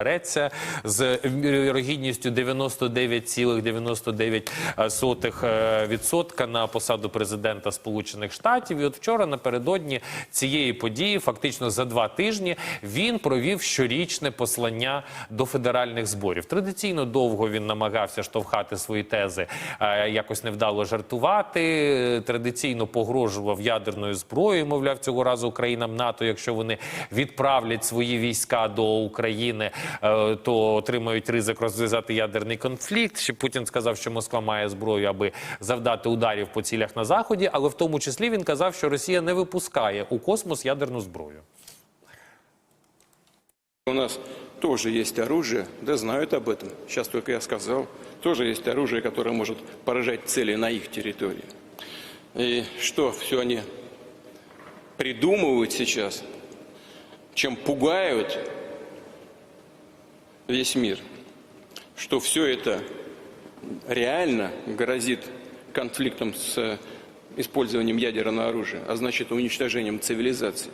Береться з вірогідністю 99,99% відсотка на посаду президента Сполучених Штатів. І от вчора напередодні цієї події, фактично за два тижні, він провів щорічне послання до федеральних зборів. Традиційно довго він намагався штовхати свої тези, е, якось невдало жартувати. Традиційно погрожував ядерною зброєю. Мовляв, цього разу країнам НАТО, якщо вони відправлять свої війська до України, е, то отримають ризик розв'язати ядерний конфлікт. Ще Путін сказав, що Москва має зброю, аби завдати ударів по цілях на заході. Але в тому числі він казав, що Росія не випускає у космос ядерну зброю. У нас тоже есть оружие, да знают об этом. Сейчас только я сказал. Тоже есть оружие, которое может поражать цели на их территории. И что все они придумывают сейчас, чем пугают весь мир, что все это реально грозит конфликтом с использованием ядерного оружия, а значит уничтожением цивилизации.